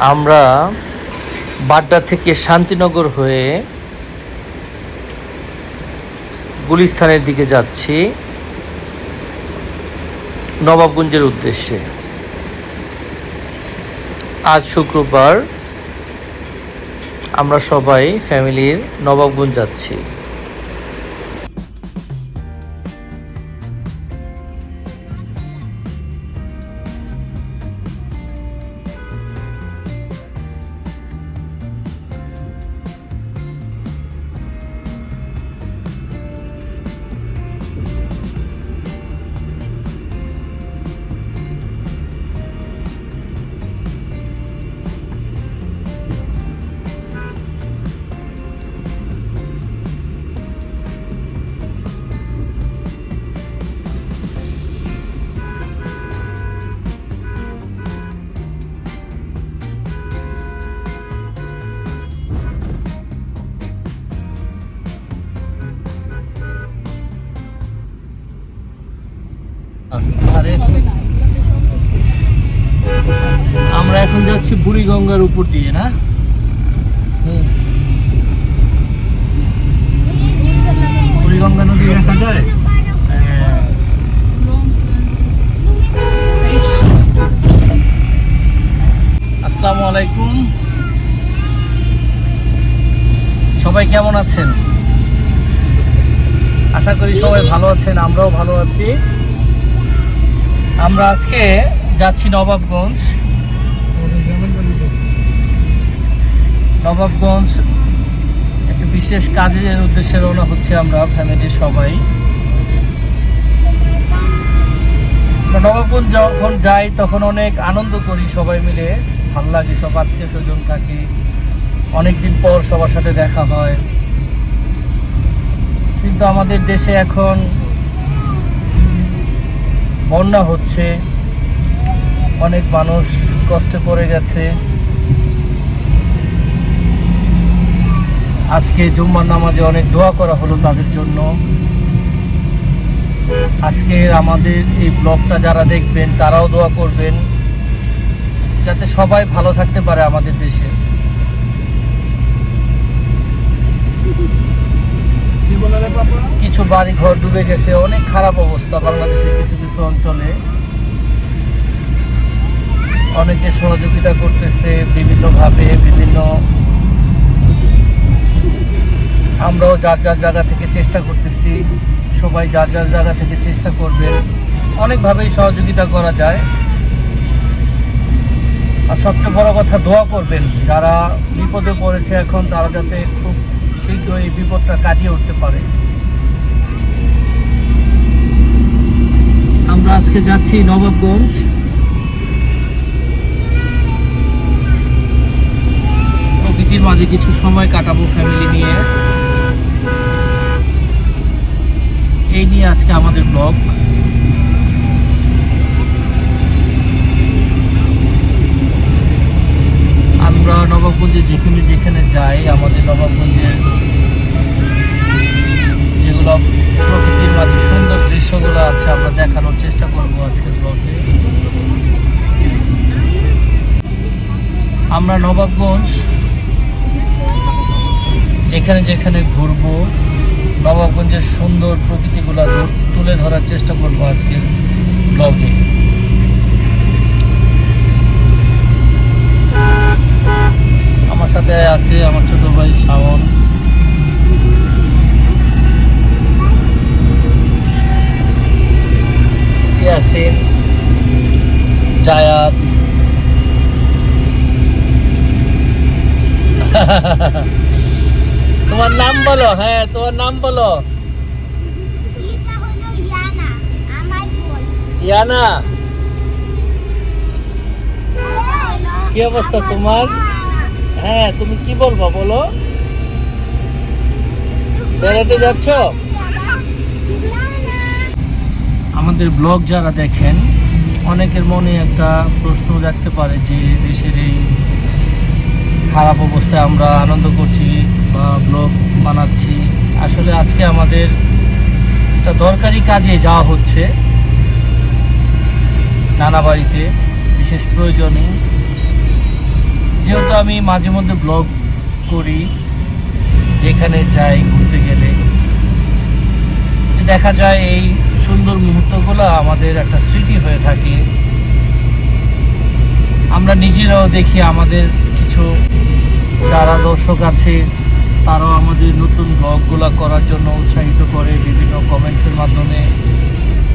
আমরা বাড্ডা থেকে শান্তিনগর হয়ে গুলিস্তানের দিকে যাচ্ছি নবাবগঞ্জের উদ্দেশ্যে। আজ শুক্রবার আমরা সবাই ফ্যামিলির নবাবগঞ্জ যাচ্ছি। আমরা এখন যাচ্ছি বুড়িগঙ্গার উপর দিয়ে, না? বুড়িগঙ্গা নদী দেখা যায়? হ্যাঁ। আসসালামু আলাইকুম। সবাই কেমন আছেন? আশা করি সবাই ভালো আছেন, আমরাও ভালো আছি। আমরা আজকে যাচ্ছি নবাবগঞ্জ। নবাবগঞ্জ একটা বিশেষ কাজের উদ্দেশ্যে রওনা হচ্ছে আমরা ফ্যামিলির সবাই। নবাবগঞ্জ যখন যাই, তখন অনেক আনন্দ করি সবাই মিলে। ভালো লাগে, সব আত্মীয় স্বজন থাকে। অনেকদিন পর সবার সাথে দেখা হয়। কিন্তু আমাদের দেশে এখন বন্যা হচ্ছে, অনেক মানুষ কষ্টে পড়ে গেছে। আজকে জুম্মার নামাজে অনেক দোয়া করা হলো তাদের জন্য। আজকে আমাদের এই ব্লগটা যারা দেখবেন, তারাও দোয়া করবেন, যাতে সবাই ভালো থাকতে পারে আমাদের দেশে। কিছু বাড়ি ঘর ডুবে গেছে, অনেক খারাপ অবস্থা বাংলাদেশের কিছু কিছু অঞ্চলে। অনেকে সহযোগিতা করতেছে বিভিন্নভাবে, বিভিন্ন আমরাও যার যার জায়গা থেকে চেষ্টা করতেছি, সবাই যার যার জায়গা থেকে চেষ্টা করবে। অনেকভাবেই সহযোগিতা করা যায়। আর সবচেয়ে বড় কথা, দোয়া করবেন। যারা বিপদে পড়েছে এখন, তারা যাতে খুব শীঘ্রই এই বিপদটা কাটিয়ে উঠতে পারে। আমরা আজকে যাচ্ছি নবাবগঞ্জ। প্রকৃতির মাঝে কিছু সময় কাটাবো ফ্যামিলি নিয়ে। এই নিয়ে আজকে আমাদের ব্লগ আমরা নবাবগঞ্জে যেখানে যেখানে যাই আমাদের নবাবগঞ্জের যেগুলো প্রকৃতির মাঝে সুন্দর দৃশ্যগুলো আছে আমরা দেখানোর চেষ্টা করব আজকের ব্লগে আমরা নবাবগঞ্জ। যেখানে যেখানে ঘুরবো নবাবগঞ্জের সুন্দর প্রকৃতিগুলো তুলে ধরার চেষ্টা করব আজকের ব্লগে আমার সাথে আছে আমার ছোট ভাই শাওন ইয়াসিন জায়াত তোমার নাম বলো হ্যাঁ তোমার নাম বলো। ইয়ানা কি অবস্থা তোমার? হ্যাঁ তুমি কি বলব বলো। বেড়াতে যাচ্ছ? আমাদের ব্লগ যারা দেখেন অনেকের মনে একটা প্রশ্ন রাখতে পারে যে দেশের এই খারাপ অবস্থায় আমরা আনন্দ করছি ব্লগ বানাচ্ছি। আসলে আজকে আমাদের একটা দরকারি কাজে যাওয়া হচ্ছে। নানা বাড়িতে, বিশেষ প্রয়োজনে। যেহেতু আমি মাঝে মধ্যে ব্লগ করি, যেখানে যাই ঘুরতে গেলে। দেখা যায় এই সুন্দর মুহূর্তগুলো আমাদের একটা স্মৃতি হয়ে থাকে। আমরা নিজেরাও দেখি আমাদের কিছু যারা দর্শক আছে তারাও আমাদের নতুন ব্লগগুলো করার জন্য উৎসাহিত করে বিভিন্ন কমেন্টসের মাধ্যমে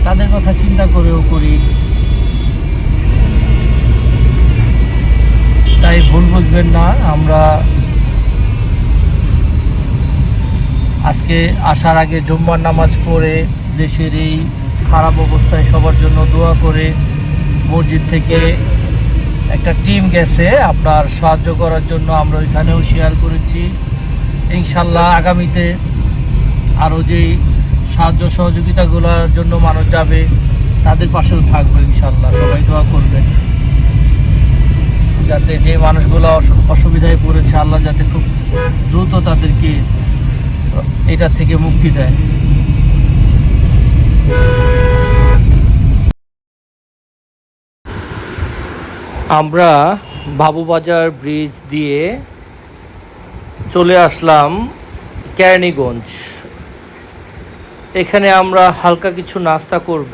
তাদের কথা চিন্তা করেও করি। তাই ভুল বুঝবেন না, আমরা আজকে আসার আগে জুম্মার নামাজ পড়ে দেশের এই খারাপ অবস্থায় সবার জন্য দোয়া করে মসজিদ থেকে একটা টিম গেছে, আপনার সাহায্য করার জন্য আমরা ওইখানেও শেয়ার করেছি। ইনশাল্লাহ আগামীতে আরও যেই সাহায্য সহযোগিতাগুলোর জন্য মানুষ যাবে, তাদের পাশেও থাকব ইনশাল্লাহ। সবাই দোয়া করবেন। যাতে যে মানুষগুলো অসুবিধায় পড়েছে, আল্লাহ যাতে খুব দ্রুত তাদেরকে এটা থেকে মুক্তি দেয়। আমরা বাবুবাজার ব্রিজ দিয়ে চলে আসলাম কেরানীগঞ্জ। এখানে আমরা হালকা কিছু নাস্তা করব।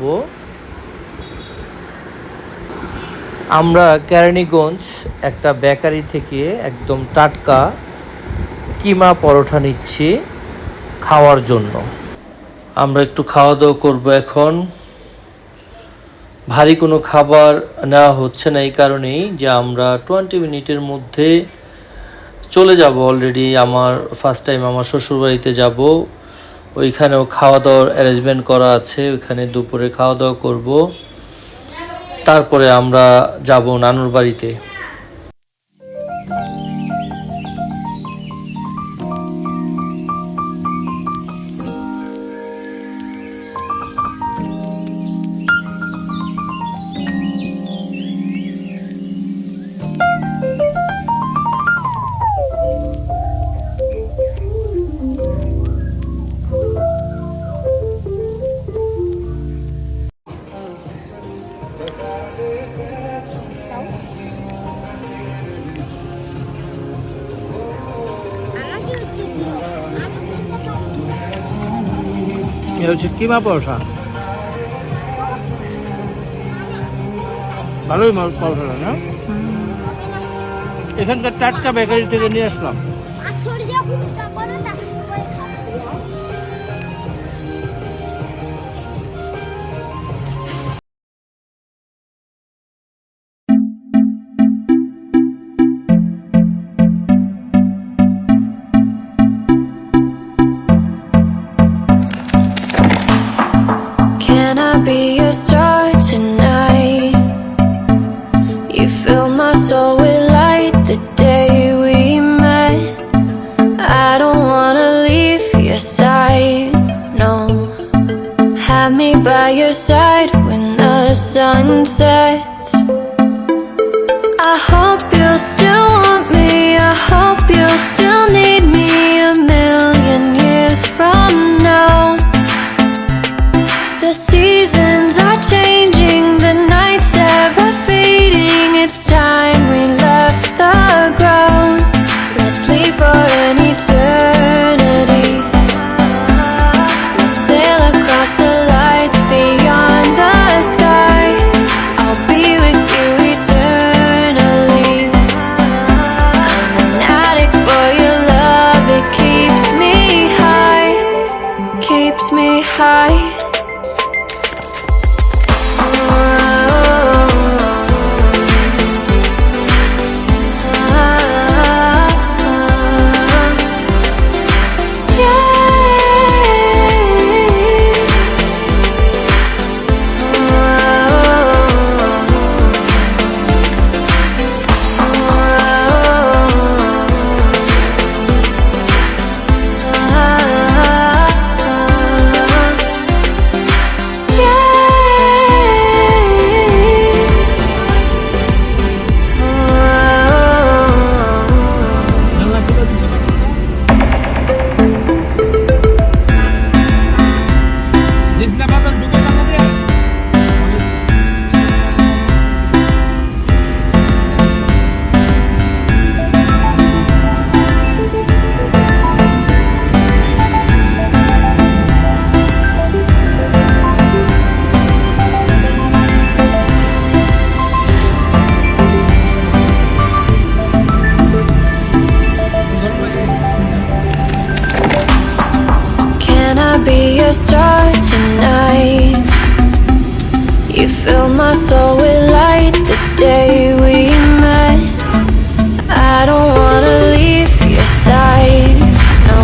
আমরা কেরানীগঞ্জ একটা বেকারি থেকে একদম টাটকা কিমা পরোটা নিচ্ছি খাওয়ার জন্য। আমরা একটু খাওয়া দাওয়া করব এখন। ভারী কোনো খাবার নেওয়া হচ্ছে না এই কারণেই যে আমরা টোয়েন্টি মিনিটের মধ্যে চলে যাব অলরেডি আমার ফার্স্ট টাইম আমার শ্বশুরবাড়িতে যাব। ওইখানেও খাওয়া দাওয়ার অ্যারেঞ্জমেন্ট করা আছে, ওইখানে দুপুরে খাওয়া দাওয়া করব। তারপরে আমরা যাব নানুর বাড়িতে। এ হচ্ছে কিমা পরোটা। ভালোই পরোটা না? এখানকার টাটকা বেকারি থেকে নিয়ে আসলাম। sunset. be a star tonight. You fill my soul with light the day we met. I don't wanna leave your side, no.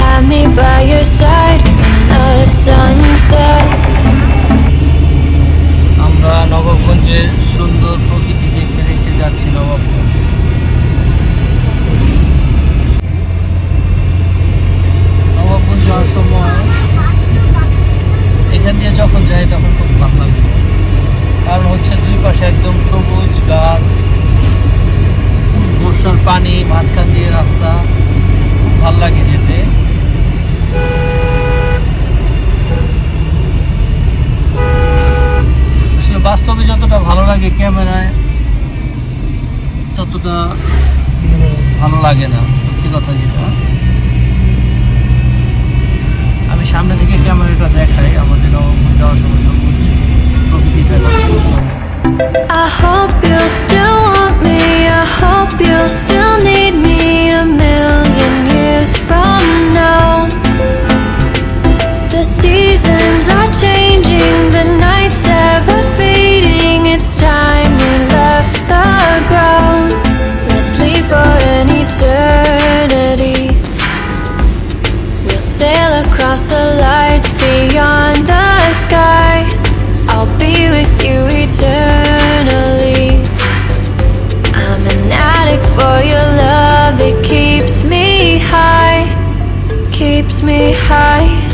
Have me by your side when the sun sets. আমরা নবগঞ্জের সুন্দর এখান দিয়ে যখন যাই তখন খুব ভালো লাগে। কারণ হচ্ছে দুই পাশে একদম সবুজ গাছ বর্ষার পানি, মাঝখান দিয়ে রাস্তা, খুব ভালো লাগে যেতে। বাস্তবে যতটা ভালো লাগে ক্যামেরায়, ততটা ভালো লাগে না, সত্যি কথা যেটা। সামনে থেকে ক্যামেরাটা দেখাই আমাদের যাওয়ার সময় প্রকৃতিটা কত I hope you still want me. Keeps me high.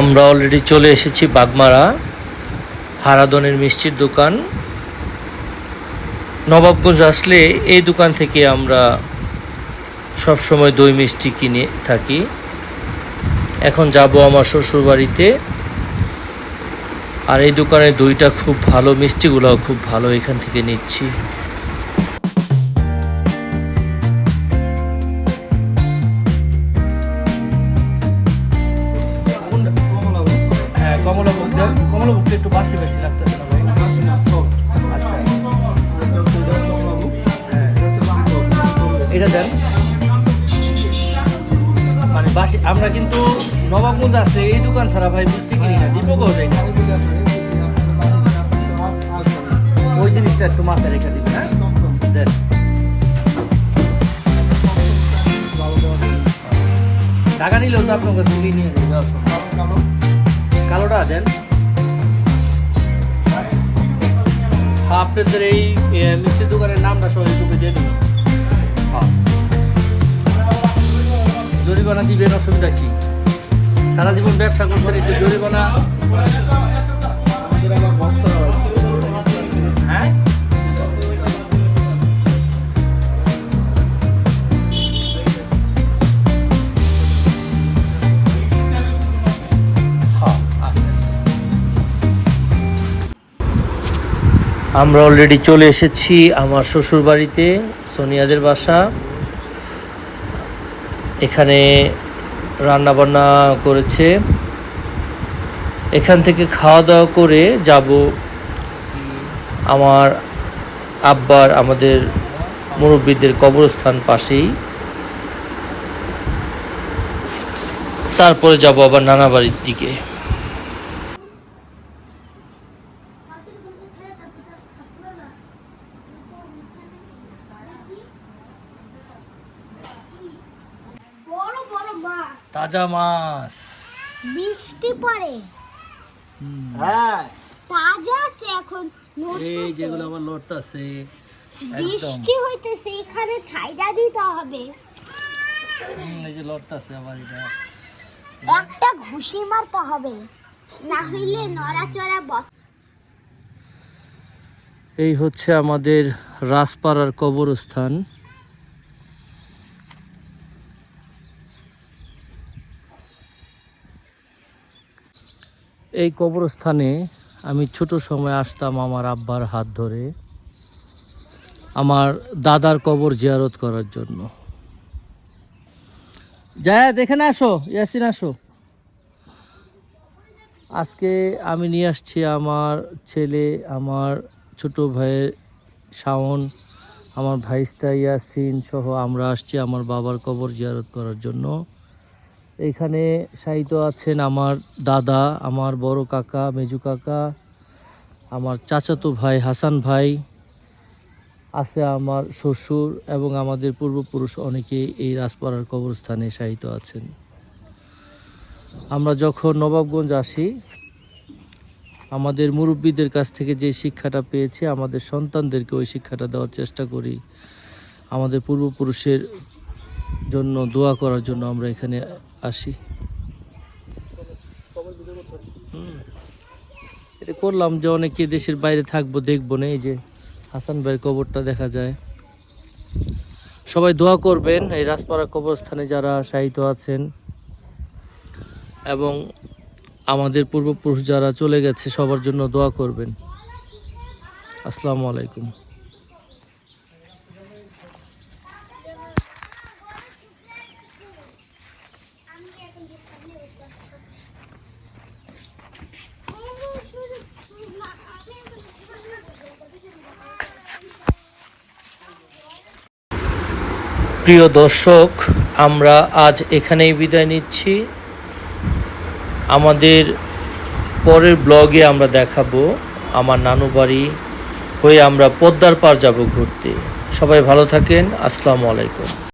আমরা অলরেডি চলে এসেছি বাগমারা, হারাদনের মিষ্টির দোকান। নবাবগঞ্জ আসলে এই দোকান থেকে আমরা সব সময় দই মিষ্টি কিনে থাকি। এখন যাব আমার শ্বশুর বাড়িতে আর এই দোকানের দইটা খুব ভালো, মিষ্টিগুলোও খুব ভালো এখান থেকে নিচ্ছি। এটা দেন। মানে বাসি আমরা কিন্তু নবাবগঞ্জ আসলে এই দোকান ছাড়া ভাই মিষ্টি কিনি না দীপকও যাই না ওই জিনিসটা একটু মাথায় রেখে দিবেন হ্যাঁ? দেন। টাকা নিলেও তো আপনার কাছে নিয়ে যাবে কালোটা দেন। হ্যাঁ আপনাদের এই মিষ্টির দোকানের নামটা সহ ইউটিউবে দিয়ে দিন জরিমানা দিবেন, অসুবিধা কি? সারা জীবন ব্যবসা করছেন, একটু জরিমানা। হ্যাঁ। আমরা অলরেডি চলে এসেছি আমার শ্বশুর বাড়িতে সোনিয়াদের বাসা। এখানে রান্নাবান্না করেছে। এখান থেকে খাওয়া দাওয়া করে যাব আমার আব্বার, আমাদের মুরব্বীদের কবরস্থান পাশেই। তারপরে যাব আবার নানা বাড়ির দিকে বড় বড় মাছ তাজা মাছ। বৃষ্টি পড়ে। হ্যাঁ। তাজা আছে এখন এই যেগুলো আবার লড়তাছে বৃষ্টি হইতেছে এখানে ছাইদা দিতে হবে। হুম, এই যে লড়তাছে আবার এটা। একটা ঘুষি মারতে হবে না হইলে নড়াচড়া ব- এই হচ্ছে আমাদের রাজপাড়ার কবরস্থান। এই কবরস্থানে আমি ছোট সময় আসতাম আমার আব্বার হাত ধরে, আমার দাদার কবর জিয়ারত করার জন্য। যায় দেখে না আসো, ইয়াসিন আসো। আজকে আমি নিয়ে আসছি আমার ছেলে, আমার ছোট ভাইয়ের শাওন, আমার ভাইস্তা ইয়াসিন সহ আমরা আসছি আমার বাবার কবর জিয়ারত করার জন্য। এইখানে সাহিত্য আছেন আমার দাদা, আমার বড় কাকা, মেজু কাকা, আমার চাচাতো ভাই, হাসান ভাই, আছে আমার শ্বশুর এবং আমাদের পূর্বপুরুষ অনেকে এই রাজপাড়ার কবরস্থানে সাহিত্য আছেন। আমরা যখন নবাবগঞ্জ আসি, আমাদের মুরব্বীদের কাছ থেকে যে শিক্ষাটা পেয়েছি, আমাদের সন্তানদেরকে ওই শিক্ষাটা দেওয়ার চেষ্টা করি। আমাদের পূর্বপুরুষের জন্য দোয়া করার জন্য আমরা এখানে আসি। এটা করলাম যে অনেকে দেশের বাইরে থাকব দেখব না এই যে হাসান ভাইয়ের কবরটা দেখা যায়। সবাই দোয়া করবেন এই রাজপাড়া কবরস্থানে যারা শায়িত আছেন এবং আমাদের পূর্বপুরুষ যারা চলে গেছে সবার জন্য দোয়া করবেন। আসসালামু আলাইকুম। প্রিয় দর্শক, আমরা আজ এখানেই বিদায় নিচ্ছি। আমাদের পরের ব্লগে আমরা দেখাবো আমার নানু বাড়ি হয়ে আমরা পদ্মার পার যাব ঘুরতে। সবাই ভালো থাকেন। আসসালামু আলাইকুম।